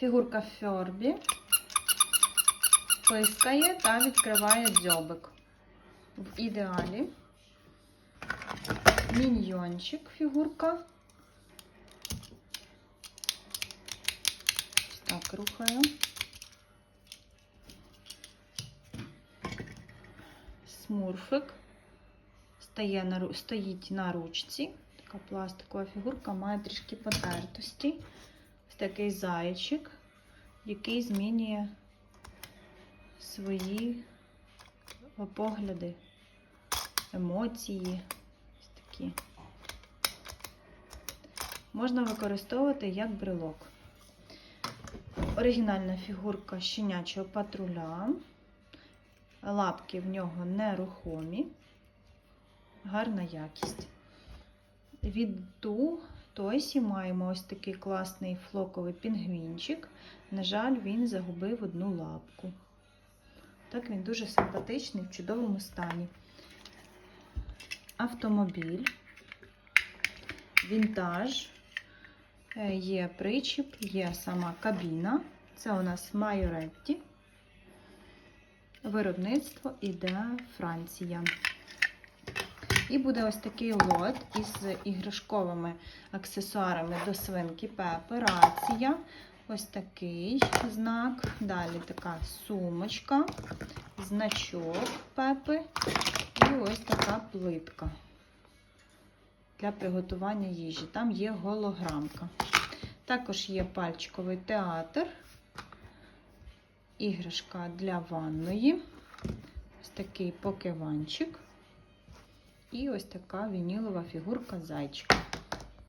Фігурка Фьорбі пискає та відкриває дзьобик. В ідеалі. Міньйончик фігурка. Так рухаю. Смурфик. Стає на, стоїть на ручці. Така пластикова фігурка має трішки потертості. Ось такий зайчик, який змінює свої погляди, емоції. Такі. Можна використовувати як брелок. Оригінальна фігурка щенячого патруля. Лапки в нього нерухомі. Гарна якість. Від ту Тойсі маємо ось такий класний флоковий пінгвінчик. На жаль, він загубив одну лапку. Так, він дуже симпатичний, в чудовому стані. Автомобіль, вінтаж, Е, є причіп, є сама кабіна. Це у нас Майоретті. Виробництво іде Франція. І буде ось такий лот із іграшковими аксесуарами до свинки Пепи, рація. Ось такий знак. Далі така сумочка, значок Пепи і ось така плитка для приготування їжі. Там є голограмка. Також є пальчиковий театр, іграшка для ванної, ось такий покиванчик. І ось така вінілова фігурка зайчика.